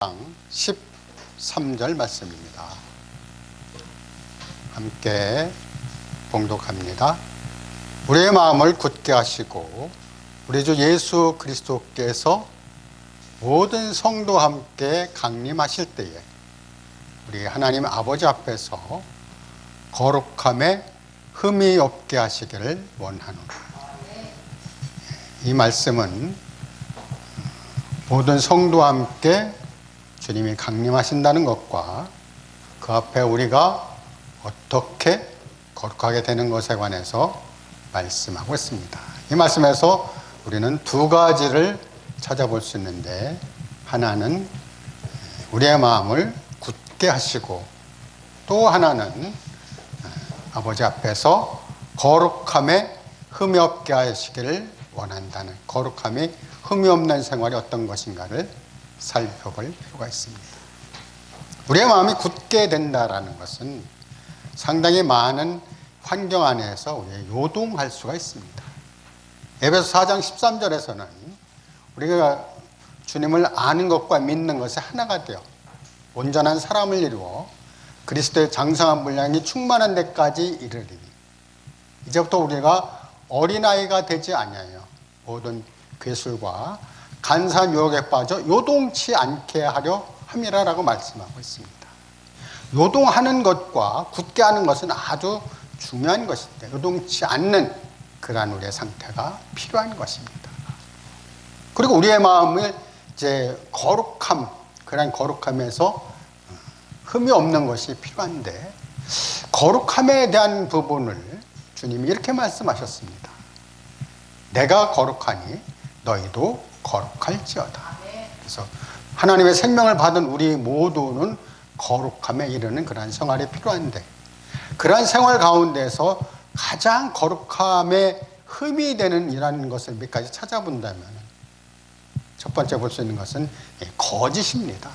13절 말씀입니다. 함께 봉독합니다. 우리의 마음을 굳게 하시고 우리 주 예수 그리스도께서 모든 성도와 함께 강림하실 때에 우리 하나님 아버지 앞에서 거룩함에 흠이 없게 하시기를 원하노라. 이 말씀은 모든 성도와 함께 주님이 강림하신다는 것과 그 앞에 우리가 어떻게 거룩하게 되는 것에 관해서 말씀하고 있습니다. 이 말씀에서 우리는 두 가지를 찾아볼 수 있는데 하나는 우리의 마음을 굳게 하시고 또 하나는 아버지 앞에서 거룩함에 흠이 없게 하시기를 원한다는 거룩함이 흠이 없는 생활이 어떤 것인가를 살펴볼 필요가 있습니다. 우리의 마음이 굳게 된다라는 것은 상당히 많은 환경 안에서 우리 요동할 수가 있습니다. 에베소 4장 13절에서는 우리가 주님을 아는 것과 믿는 것이 하나가 되어 온전한 사람을 이루어 그리스도의 장성한 분량이 충만한 데까지 이르리니 이제부터 우리가 어린아이가 되지 아니하여 모든 괴술과 간산 유혹에 빠져 요동치 않게 하려 함이라라고 말씀하고 있습니다. 요동하는 것과 굳게 하는 것은 아주 중요한 것인데 요동치 않는 그러한 우리의 상태가 필요한 것입니다. 그리고 우리의 마음을 이제 거룩함, 그러한 거룩함에서 흠이 없는 것이 필요한데 거룩함에 대한 부분을 주님이 이렇게 말씀하셨습니다. 내가 거룩하니 너희도 거룩할지어다. 그래서 하나님의 생명을 받은 우리 모두는 거룩함에 이르는 그러한 생활이 필요한데 그러한 생활 가운데서 가장 거룩함에 흠이 되는 이라는 것을 몇 가지 찾아본다면 첫 번째 볼 수 있는 것은 거짓입니다.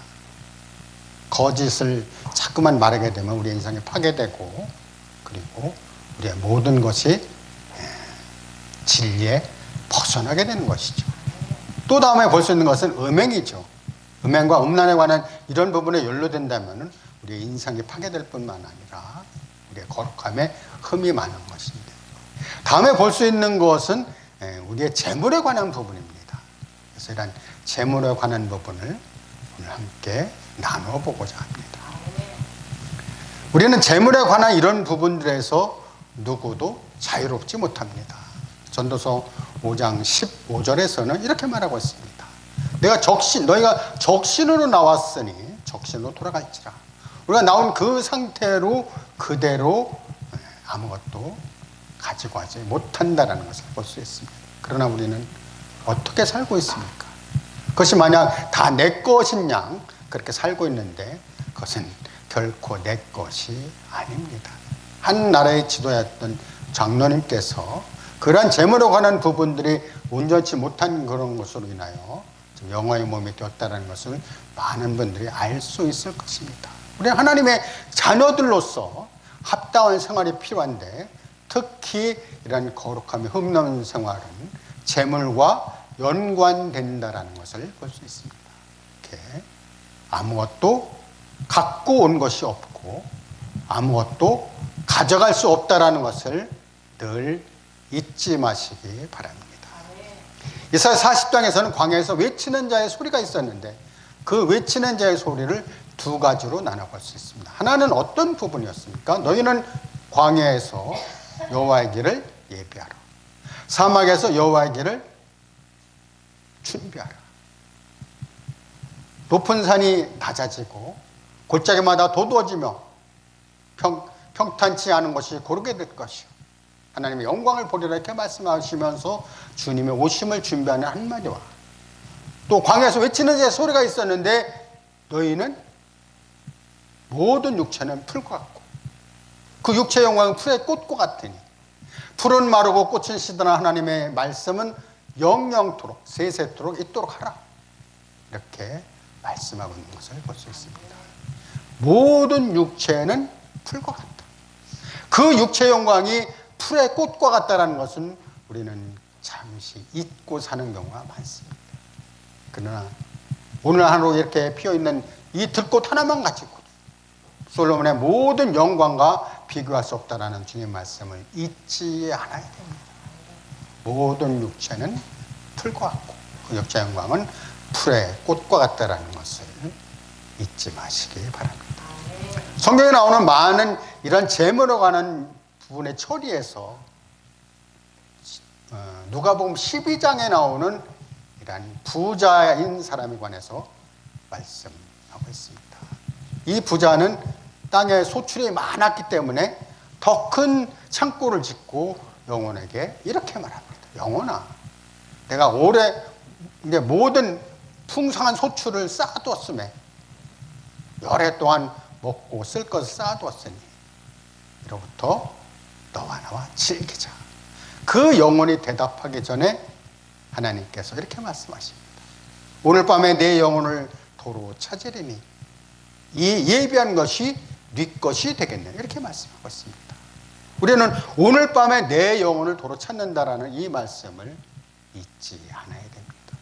거짓을 자꾸만 말하게 되면 우리 인생이 파괴되고 그리고 우리의 모든 것이 진리에 벗어나게 되는 것이죠. 또 다음에 볼 수 있는 것은 음행이죠. 음행과 음란에 관한 이런 부분에 연루된다면 우리의 인생이 파괴될 뿐만 아니라 우리의 거룩함에 흠이 많은 것입니다. 다음에 볼 수 있는 것은 우리의 재물에 관한 부분입니다. 그래서 이런 재물에 관한 부분을 오늘 함께 나누어 보고자 합니다. 우리는 재물에 관한 이런 부분들에서 누구도 자유롭지 못합니다. 전도서 5장 15절에서는 이렇게 말하고 있습니다. 내가 적신, 너희가 적신으로 나왔으니 적신으로 돌아갈지라. 우리가 나온 그 상태로 그대로 아무것도 가지고 하지 못한다는 것을 볼 수 있습니다. 그러나 우리는 어떻게 살고 있습니까? 그것이 만약 다 내 것인 양 그렇게 살고 있는데 그것은 결코 내 것이 아닙니다. 한 나라의 지도였던 장로님께서 그러한 재물에 관한 부분들이 온전치 못한 그런 것으로 인하여 영화의 몸이 되었다는 것을 많은 분들이 알 수 있을 것입니다. 우리 하나님의 자녀들로서 합당한 생활이 필요한데 특히 이런 거룩함이 흠없는 생활은 재물과 연관된다라는 것을 볼 수 있습니다. 이렇게 아무것도 갖고 온 것이 없고 아무것도 가져갈 수 없다라는 것을 늘 잊지 마시기 바랍니다. 이사야 40장에서는 광야에서 외치는 자의 소리가 있었는데 그 외치는 자의 소리를 두 가지로 나눠볼 수 있습니다. 하나는 어떤 부분이었습니까? 너희는 광야에서 여호와의 길을 예비하라. 사막에서 여호와의 길을 준비하라. 높은 산이 낮아지고 골짜기마다 도도해지며 평, 평탄치 않은 것이 고르게 될 것이요. 하나님의 영광을 보리라 이렇게 말씀하시면서 주님의 오심을 준비하는 한마디와 또 광야에서 외치는 제 소리가 있었는데 너희는 모든 육체는 풀과 같고 그 육체의 영광은 풀의 꽃과 같으니 풀은 마르고 꽃은 시드나 하나님의 말씀은 영영토록 세세토록 있도록 하라. 이렇게 말씀하고 있는 것을 볼 수 있습니다. 모든 육체는 풀과 같다. 그 육체의 영광이 풀의 꽃과 같다라는 것은 우리는 잠시 잊고 사는 경우가 많습니다. 그러나 오늘 하루 이렇게 피어 있는 이 들꽃 하나만 가지고 솔로몬의 모든 영광과 비교할 수 없다라는 주님 말씀을 잊지 않아야 됩니다. 모든 육체는 풀과 같고 그 육체 영광은 풀의 꽃과 같다라는 것을 잊지 마시기 바랍니다. 성경에 나오는 많은 이런 재물에 관한 부분의 처리에서 어, 누가복음 12장에 나오는 이런 부자인 사람에 관해서 말씀하고 있습니다. 이 부자는 땅에 소출이 많았기 때문에 더 큰 창고를 짓고 영혼에게 이렇게 말합니다. 영혼아, 내가 올해 이제 모든 풍성한 소출을 쌓아두었음에 열해 동안 먹고 쓸 것을 쌓아두었으니 이로부터 너와 나와 즐기자. 그 영혼이 대답하기 전에 하나님께서 이렇게 말씀하십니다. 오늘 밤에 내 영혼을 도로 찾으리니 이 예비한 것이 네 것이 되겠네. 이렇게 말씀하고 있습니다. 우리는 오늘 밤에 내 영혼을 도로 찾는다라는 이 말씀을 잊지 않아야 됩니다.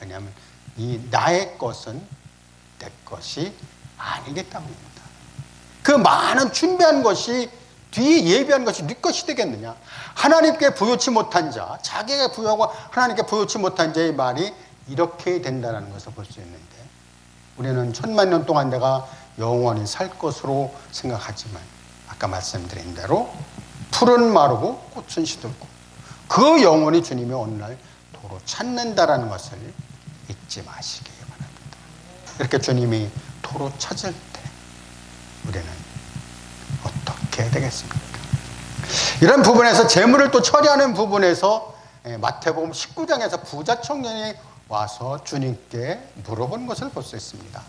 왜냐하면 이 나의 것은 내 것이 아니기 때문입니다. 그 많은 준비한 것이 뒤에 예비한 것이 네 것이 되겠느냐? 하나님께 부여치 못한 자, 자기에게 부여하고 하나님께 부여치 못한 자의 말이 이렇게 된다는 것을 볼 수 있는데 우리는 천만 년 동안 내가 영원히 살 것으로 생각하지만 아까 말씀드린 대로 풀은 마르고 꽃은 시들고 그 영혼이 주님의 어느 날 도로 찾는다라는 것을 잊지 마시기 바랍니다. 이렇게 주님이 도로 찾을 때 우리는 어떻게 해야 되겠습니까? 이런 부분에서 재물을 또 처리하는 부분에서 예, 마태복음 19장에서 부자 청년이 와서 주님께 물어본 것을 볼 수 있습니다.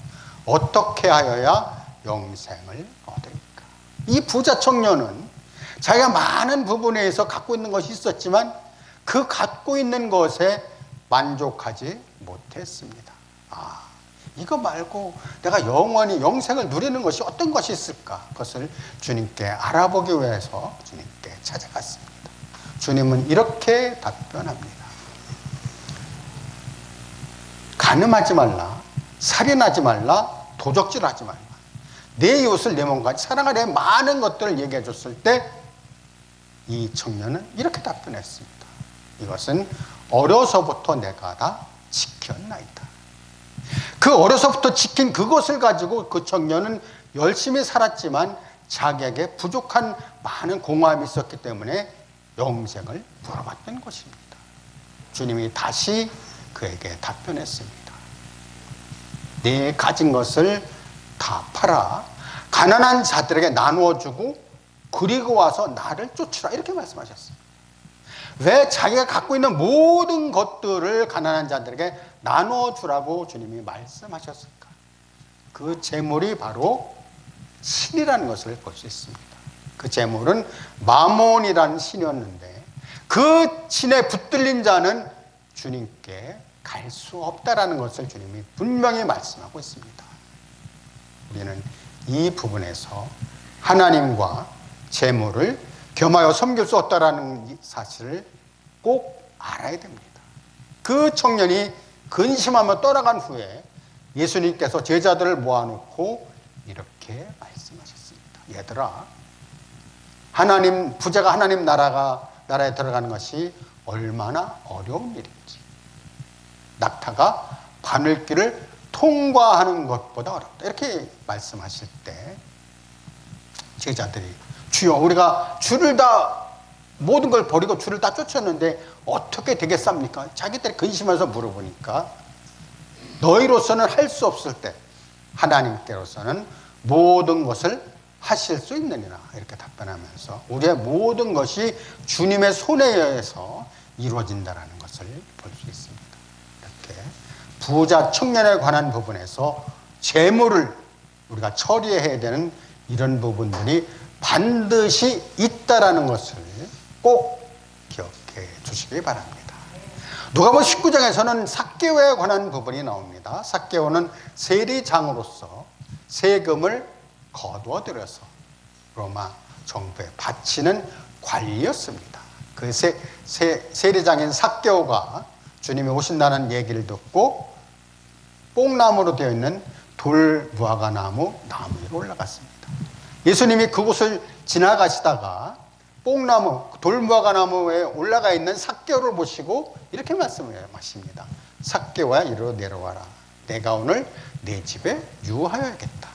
어떻게 하여야 영생을 얻을까? 이 부자 청년은 자기가 많은 부분에서 갖고 있는 것이 있었지만 그 갖고 있는 것에 만족하지 못했습니다. 아, 이거 말고 내가 영원히 영생을 누리는 것이 어떤 것이 있을까? 그것을 주님께 알아보기 위해서 주님께 찾아갔습니다. 주님은 이렇게 답변합니다. 가늠하지 말라, 살인하지 말라, 도적질하지 말라. 내 이웃을 내 몸까지 사랑하려 많은 것들을 얘기해 줬을 때 이 청년은 이렇게 답변했습니다. 이것은 어려서부터 내가 다 지켰나이다. 그 어려서부터 지킨 그것을 가지고 그 청년은 열심히 살았지만 자기에게 부족한 많은 공허함이 있었기 때문에 영생을 물어봤던 것입니다. 주님이 다시 그에게 답변했습니다. 네 가진 것을 다 팔아 가난한 자들에게 나누어 주고 그리고 와서 나를 쫓으라 이렇게 말씀하셨어요. 왜 자기가 갖고 있는 모든 것들을 가난한 자들에게 나눠 주라고 주님이 말씀하셨을까? 그 재물이 바로 신이라는 것을 볼 수 있습니다. 그 재물은 마몬이라는 신이었는데 그 신에 붙들린 자는 주님께 갈 수 없다라는 것을 주님이 분명히 말씀하고 있습니다. 우리는 이 부분에서 하나님과 재물을 겸하여 섬길 수 없다라는 사실을 꼭 알아야 됩니다. 그 청년이 근심하며 떠나간 후에 예수님께서 제자들을 모아놓고 이렇게 말씀하셨습니다. 얘들아, 하나님, 부자가 하나님 나라가, 나라에 들어가는 것이 얼마나 어려운 일인지. 낙타가 바늘길을 통과하는 것보다 어렵다. 이렇게 말씀하실 때 제자들이 주여 우리가 줄을 다 모든 걸 버리고 줄을 다 쫓았는데 어떻게 되겠습니까? 자기들이 근심해서 물어보니까 너희로서는 할 수 없을 때 하나님께로서는 모든 것을 하실 수 있느니라 이렇게 답변하면서 우리의 모든 것이 주님의 손에 의해서 이루어진다라는 것을 볼 수 있습니다. 이렇게 부자 청년에 관한 부분에서 재물을 우리가 처리해야 되는 이런 부분들이 반드시 있다라는 것을 꼭 기억해 주시기 바랍니다. 누가복음 19장에서는 삭개오에 관한 부분이 나옵니다. 삭개오는 세리장으로서 세금을 거두어 들여서 로마 정부에 바치는 관리였습니다. 그 세, 세, 세리장인 삭개오가 주님이 오신다는 얘기를 듣고 뽕나무로 되어 있는 돌 무화과 나무 나무 위로 올라갔습니다. 예수님이 그곳을 지나가시다가 뽕나무 돌 무화과 나무에 올라가 있는 삭개오를 보시고 이렇게 말씀하십니다. 삭개오야 이리로 내려와라. 내가 오늘 내 집에 유하여야겠다.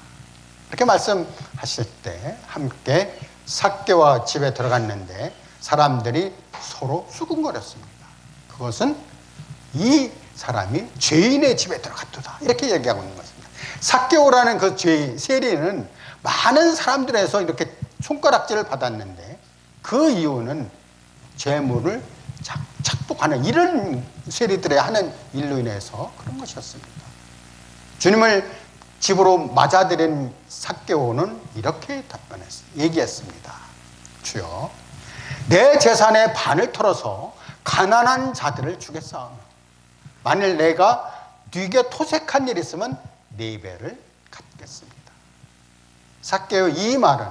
이렇게 말씀하실 때 함께 삭개와 집에 들어갔는데 사람들이 서로 수근거렸습니다. 그것은 이 사람이 죄인의 집에 들어갔도다. 이렇게 얘기하고 있는 것입 삭개오라는 그 죄, 세리는 많은 사람들에서 이렇게 손가락질을 받았는데 그 이유는 재물을 착, 착복하는 이런 세리들의 하는 일로 인해서 그런 것이었습니다. 주님을 집으로 맞아들인 삭개오는 이렇게 답변했습니다. 얘기했습니다. 주여, 내 재산의 반을 털어서 가난한 자들을 주겠사오며 만일 내가 네게 토색한 일 있으면 네 배를 갚겠습니다. 삭개오 이 말은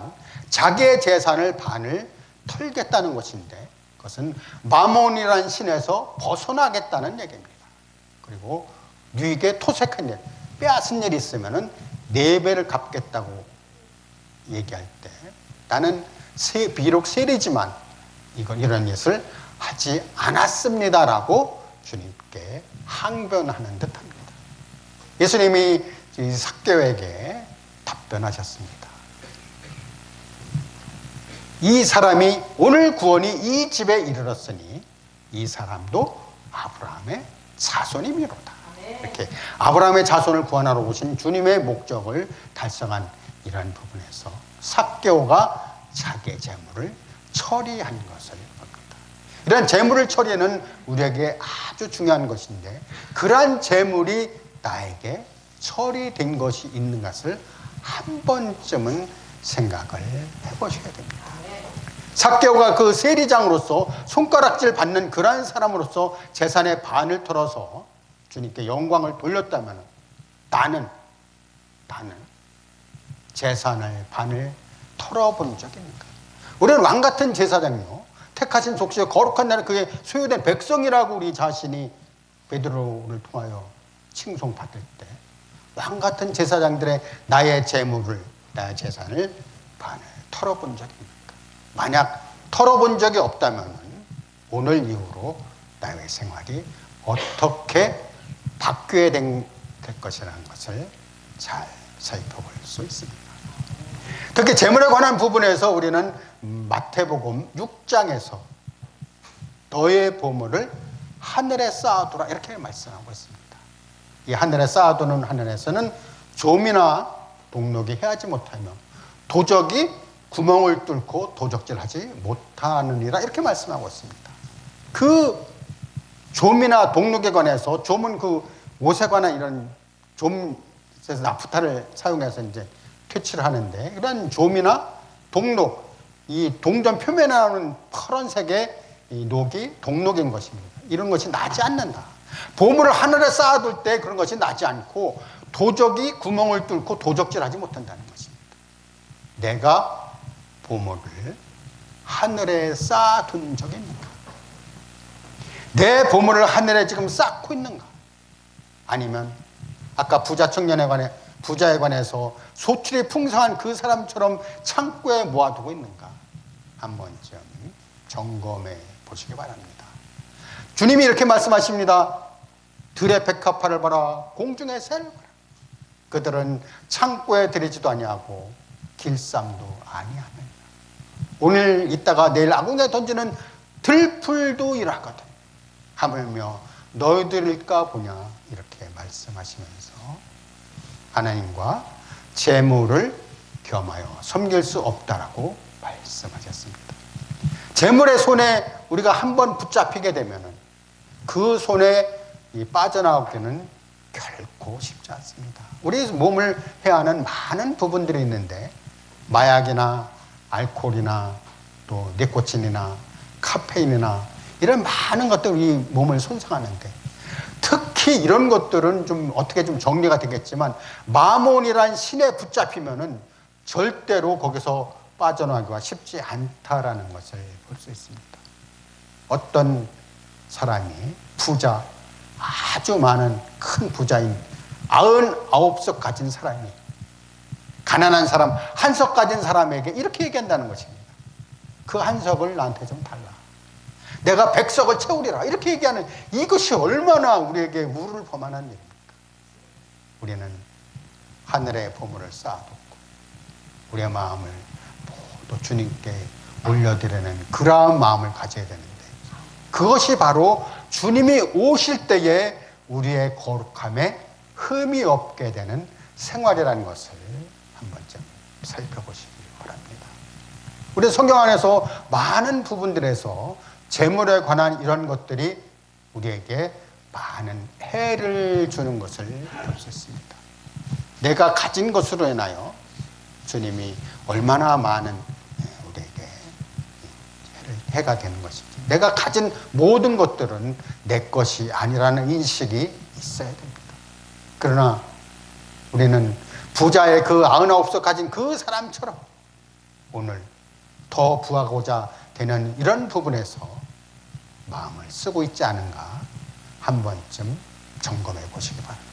자기의 재산을 반을 털겠다는 것인데 그것은 마몬이라는 신에서 벗어나겠다는 얘기입니다. 그리고 네게 토색한 일, 빼앗은 일이 있으면 은 네 배를 갚겠다고 얘기할 때 나는 세, 비록 세리지만 이건 이런 짓을 하지 않았습니다라고 주님께 항변하는 듯합니다. 예수님이 이 삭개오에게 답변하셨습니다. 이 사람이 오늘 구원이 이 집에 이르렀으니 이 사람도 아브라함의 자손이미로다. 이렇게 아브라함의 자손을 구원하러 오신 주님의 목적을 달성한 이러한 부분에서 삭개오가 자기의 재물을 처리한 것을 봅니다. 이런 재물을 처리하는 우리에게 아주 중요한 것인데 그러한 재물이 나에게 처리된 것이 있는 것을 한 번쯤은 생각을 해보셔야 됩니다. 삭개오가 그 세리장으로서 손가락질 받는 그러한 사람으로서 재산의 반을 털어서 주님께 영광을 돌렸다면 나는 나는 재산을 반을 털어본 적이 있는가? 우리는 왕 같은 제사장이요 택하신 족속의 거룩한 나라 그의 소유된 백성이라고 우리 자신이 베드로를 통하여 칭송받을 때 왕 같은 제사장들의 나의 재물을 나의 재산을 반을 털어본 적이 있는가? 만약 털어본 적이 없다면 오늘 이후로 나의 생활이 어떻게 바뀌어야 될 것이라는 것을 잘 살펴볼 수 있습니다. 특히 재물에 관한 부분에서 우리는 마태복음 6장에서 너의 보물을 하늘에 쌓아두라 이렇게 말씀하고 있습니다. 이 하늘에 쌓아두는 하늘에서는 좀이나 동록이 해하지 못하며 도적이 구멍을 뚫고 도적질하지 못하느니라 이렇게 말씀하고 있습니다. 그 좀이나 동록에 관해서 좀은 그 관한 이런 좀에서 나프타를 사용해서 이제 퇴치를 하는데 이런 좀이나 동록 이 동전 표면에 나오는 파란색의 이 녹이 동록인 것입니다. 이런 것이 나지 않는다. 보물을 하늘에 쌓아둘 때 그런 것이 나지 않고 도적이 구멍을 뚫고 도적질하지 못한다는 것입니다. 내가 보물을 하늘에 쌓아둔 적이 있는가? 내 보물을 하늘에 지금 쌓고 있는가? 아니면 아까 부자 청년에 관해 부자에 관해서 소출이 풍성한 그 사람처럼 창고에 모아두고 있는가? 한 번쯤 점검해 보시기 바랍니다. 주님이 이렇게 말씀하십니다. 들의 백합화를 봐라, 공중의 새를 봐라. 그들은 창고에 들이지도 아니하고 길쌈도 아니하느냐. 오늘 있다가 내일 아궁에 던지는 들풀도 일하거든. 하물며 너희들일까 보냐 이렇게 말씀하시면서 하나님과 재물을 겸하여 섬길 수 없다라고 말씀하셨습니다. 재물의 손에 우리가 한번 붙잡히게 되면은 그 손에 빠져나오기는 결코 쉽지 않습니다. 우리 몸을 해하는 많은 부분들이 있는데 마약이나 알코올이나 또 니코틴이나 카페인이나 이런 많은 것들이 우리 몸을 손상하는데 특히 이런 것들은 좀 어떻게 좀 정리가 되겠지만 마몬이란 신에 붙잡히면은 절대로 거기서 빠져나가기가 쉽지 않다라는 것을 볼 수 있습니다. 어떤 사람이 부자, 아주 많은 큰 부자인 아흔 아홉 석 가진 사람이 가난한 사람 한 석 가진 사람에게 이렇게 얘기한다는 것입니다. 그 한 석을 나한테 좀 달라. 내가 백석을 채우리라. 이렇게 얘기하는 이것이 얼마나 우리에게 우를 범한한 일입니까? 우리는 하늘의 보물을 쌓아뒀고 우리의 마음을 모두 주님께 올려드리는 그러한 마음을 가져야 되는데 그것이 바로 주님이 오실 때에 우리의 거룩함에 흠이 없게 되는 생활이라는 것을 한 번쯤 살펴보시기 바랍니다. 우리 성경 안에서 많은 부분들에서 재물에 관한 이런 것들이 우리에게 많은 해를 주는 것을 있습니다. 내가 가진 것으로 인하여 주님이 얼마나 많은 우리에게 해가 되는 것인지. 내가 가진 모든 것들은 내 것이 아니라는 인식이 있어야 됩니다. 그러나 우리는 부자의 그 아흔아홉 가진 그 사람처럼 오늘 더 부하고자 되는 이런 부분에서 마음을 쓰고 있지 않은가 한 번쯤 점검해 보시기 바랍니다.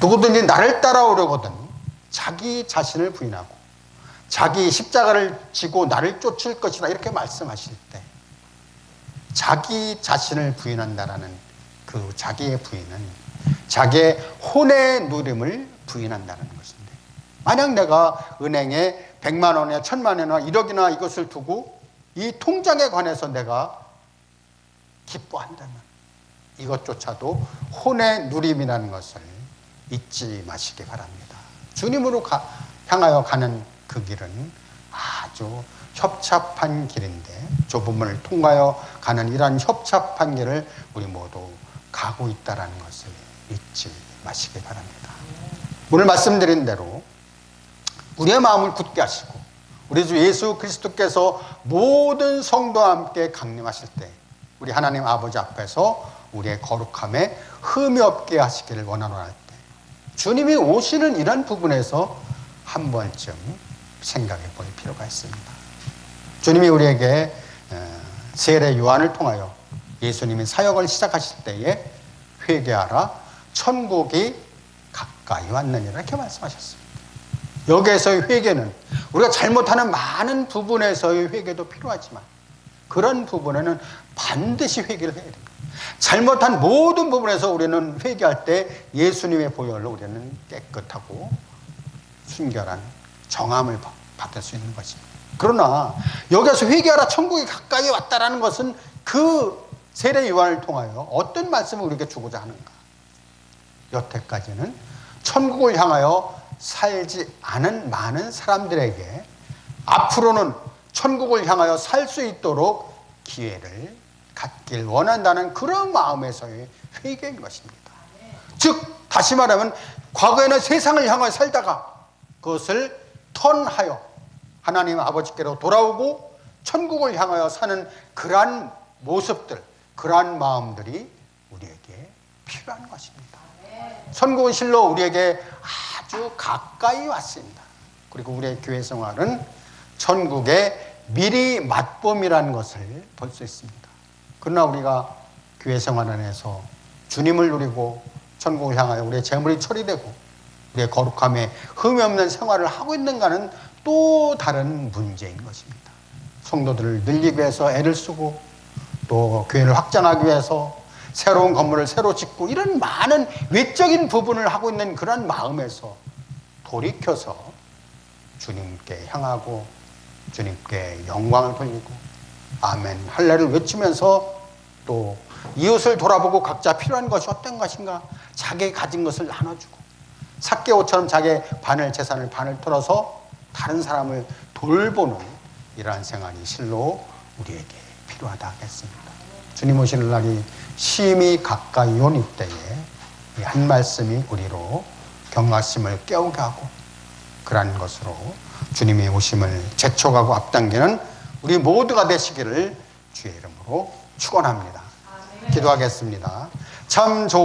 누구든지 나를 따라오려거든 자기 자신을 부인하고 자기 십자가를 지고 나를 쫓을 것이다 이렇게 말씀하실 때 자기 자신을 부인한다라는 그 자기의 부인은 자기의 혼의 누림을 부인한다는 것인데 만약 내가 은행에 100만 원이나 1000만 원이나 1억이나 이것을 두고 이 통장에 관해서 내가 기뻐한다면 이것조차도 혼의 누림이라는 것을 잊지 마시기 바랍니다. 주님으로 가, 향하여 가는 그 길은 아주 협착한 길인데 좁은 문을 통과하여 가는 이러한 협착한 길을 우리 모두 가고 있다는 것을 잊지 마시기 바랍니다. 오늘 말씀드린 대로 우리의 마음을 굳게 하시고 우리 주 예수 그리스도께서 모든 성도와 함께 강림하실 때 우리 하나님 아버지 앞에서 우리의 거룩함에 흠이 없게 하시기를 원하노라 할 때 주님이 오시는 이런 부분에서 한 번쯤 생각해 볼 필요가 있습니다. 주님이 우리에게 세례 요한을 통하여 예수님이 사역을 시작하실 때에 회개하라 천국이 가까이 왔느니라 이렇게 말씀하셨습니다. 여기에서의 회개는 우리가 잘못하는 많은 부분에서의 회개도 필요하지만 그런 부분에는 반드시 회개를 해야 됩니다. 잘못한 모든 부분에서 우리는 회개할 때 예수님의 보혈로 우리는 깨끗하고 순결한 정함을 받을 수 있는 것입니다. 그러나 여기서 회개하라 천국이 가까이 왔다라는 것은 그 세례 요한을 통하여 어떤 말씀을 우리에게 주고자 하는가? 여태까지는 천국을 향하여 살지 않은 많은 사람들에게 앞으로는 천국을 향하여 살 수 있도록 기회를 갖길 원한다는 그런 마음에서의 회개인 것입니다. 즉, 다시 말하면 과거에는 세상을 향하여 살다가 그것을 턴하여 하나님 아버지께로 돌아오고 천국을 향하여 사는 그러한 모습들, 그러한 마음들이 우리에게 필요한 것입니다. 천국은 실로 우리에게 아주 가까이 왔습니다. 그리고 우리의 교회 생활은 천국의 미리 맛봄이라는 것을 볼 수 있습니다. 그러나 우리가 교회 생활 안에서 주님을 누리고 천국을 향하여 우리의 재물이 처리되고 우리의 거룩함에 흠이 없는 생활을 하고 있는가는 또 다른 문제인 것입니다. 성도들을 늘리기 위해서 애를 쓰고 또 교회를 확장하기 위해서 새로운 건물을 새로 짓고 이런 많은 외적인 부분을 하고 있는 그런 마음에서 돌이켜서 주님께 향하고 주님께 영광을 돌리고 아멘 할례를 외치면서 또 이웃을 돌아보고 각자 필요한 것이 어떤 것인가 자기 가진 것을 나눠주고 삭개오처럼 자기 반을 재산을 반을 털어서 다른 사람을 돌보는 이러한 생활이 실로 우리에게 필요하다 하겠습니다. 주님 오시는 날이 심히 가까이 온 이때에 한 말씀이 우리로 경각심을 깨우게 하고 그러한 것으로 주님의 오심을 재촉하고 앞당기는 우리 모두가 되시기를 주의 이름으로 축원합니다. 기도하겠습니다. 참 좋으신